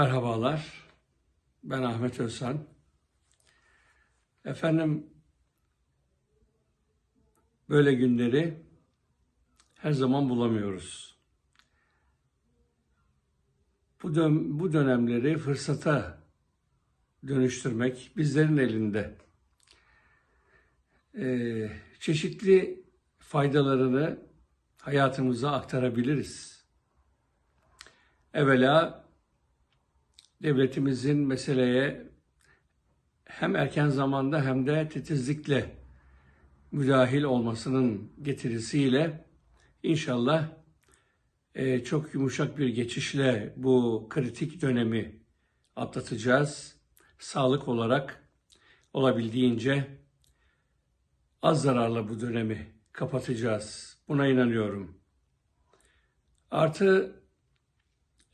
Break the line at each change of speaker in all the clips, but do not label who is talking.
Merhabalar. Ben Ahmet Özhan. Efendim böyle günleri her zaman bulamıyoruz. Bu, dön bu dönemleri fırsata dönüştürmek bizlerin elinde. Ee, çeşitli faydalarını hayatımıza aktarabiliriz. Evvela devletimizin meseleye hem erken zamanda hem de titizlikle müdahil olmasının getirisiyle inşallah e, çok yumuşak bir geçişle bu kritik dönemi atlatacağız. Sağlık olarak olabildiğince az zararla bu dönemi kapatacağız. Buna inanıyorum. Artı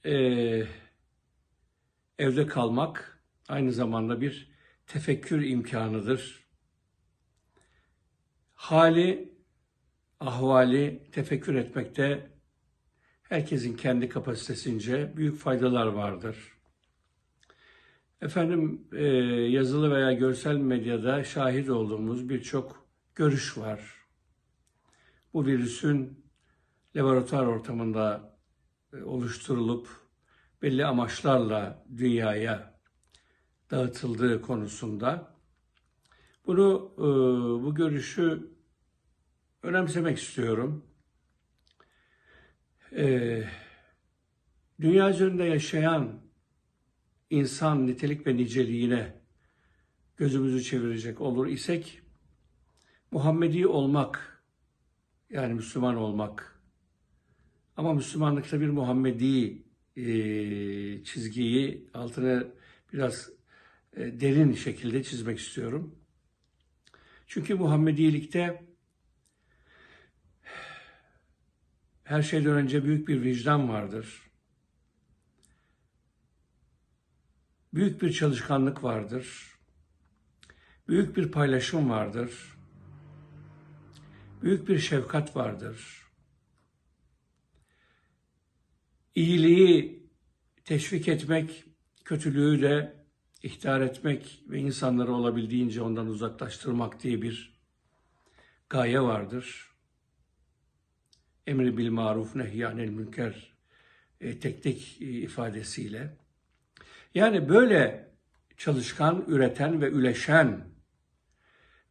e, evde kalmak aynı zamanda bir tefekkür imkanıdır. Hali, ahvali tefekkür etmekte herkesin kendi kapasitesince büyük faydalar vardır. Efendim e, yazılı veya görsel medyada şahit olduğumuz birçok görüş var. Bu virüsün laboratuvar ortamında e, oluşturulup belli amaçlarla dünyaya dağıtıldığı konusunda bunu e, bu görüşü önemsemek istiyorum. E, dünya üzerinde yaşayan insan nitelik ve niceliğine gözümüzü çevirecek olur isek Muhammedi olmak yani Müslüman olmak ama Müslümanlıkta bir Muhammedi e, çizgiyi altını biraz e, derin şekilde çizmek istiyorum. Çünkü Muhammediyelikte her şeyden önce büyük bir vicdan vardır. Büyük bir çalışkanlık vardır. Büyük bir paylaşım vardır. Büyük bir şefkat vardır iyiliği teşvik etmek, kötülüğü de ihtar etmek ve insanları olabildiğince ondan uzaklaştırmak diye bir gaye vardır. Emri bil maruf nehyanel münker e, tek tek e, ifadesiyle. Yani böyle çalışkan, üreten ve üleşen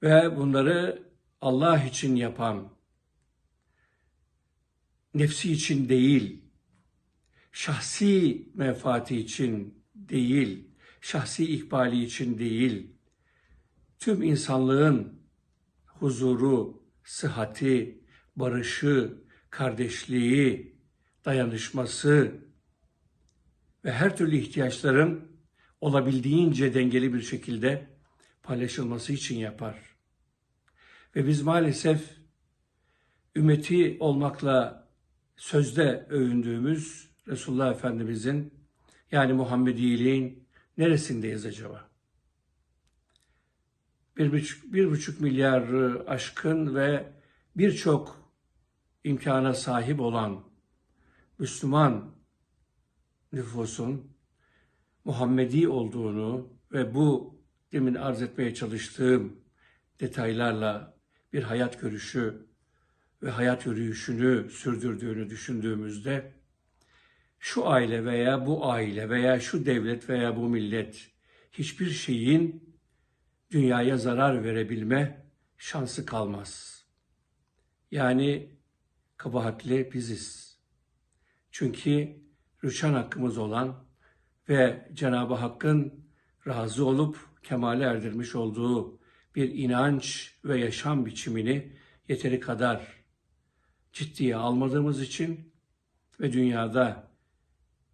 ve bunları Allah için yapan, nefsi için değil, şahsi menfaati için değil, şahsi ikbali için değil, tüm insanlığın huzuru, sıhhati, barışı, kardeşliği, dayanışması ve her türlü ihtiyaçların olabildiğince dengeli bir şekilde paylaşılması için yapar. Ve biz maalesef ümmeti olmakla sözde övündüğümüz Resulullah Efendimizin yani Muhammediliğin neresindeyiz acaba? Bir buçuk, bir buçuk milyar aşkın ve birçok imkana sahip olan Müslüman nüfusun Muhammedi olduğunu ve bu demin arz etmeye çalıştığım detaylarla bir hayat görüşü ve hayat yürüyüşünü sürdürdüğünü düşündüğümüzde şu aile veya bu aile veya şu devlet veya bu millet hiçbir şeyin dünyaya zarar verebilme şansı kalmaz. Yani kabahatli biziz. Çünkü rüçhan hakkımız olan ve Cenab-ı Hakk'ın razı olup kemale erdirmiş olduğu bir inanç ve yaşam biçimini yeteri kadar ciddiye almadığımız için ve dünyada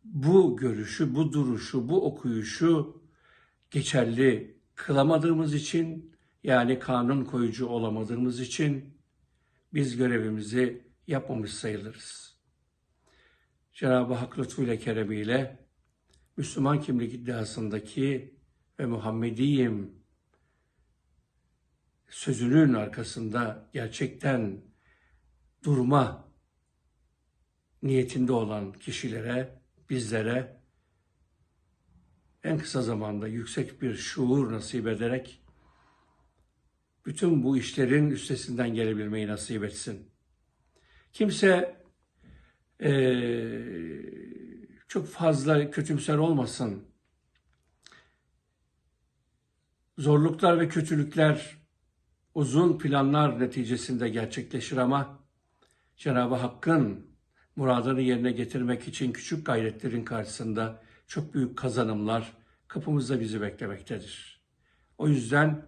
bu görüşü, bu duruşu, bu okuyuşu geçerli kılamadığımız için yani kanun koyucu olamadığımız için biz görevimizi yapmamış sayılırız. Cenab-ı Hak lütfuyla keremiyle Müslüman kimlik iddiasındaki ve Muhammediyim sözünün arkasında gerçekten durma niyetinde olan kişilere bizlere en kısa zamanda yüksek bir şuur nasip ederek bütün bu işlerin üstesinden gelebilmeyi nasip etsin. Kimse eee, çok fazla kötümser olmasın. Zorluklar ve kötülükler uzun planlar neticesinde gerçekleşir ama Cenab-ı Hakk'ın muradını yerine getirmek için küçük gayretlerin karşısında çok büyük kazanımlar kapımızda bizi beklemektedir. O yüzden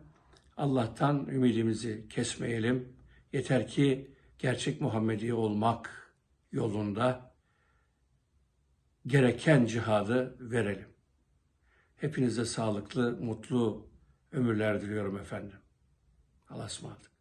Allah'tan ümidimizi kesmeyelim. Yeter ki gerçek Muhammedi olmak yolunda gereken cihadı verelim. Hepinize sağlıklı, mutlu ömürler diliyorum efendim. Allah'a ısmarladık.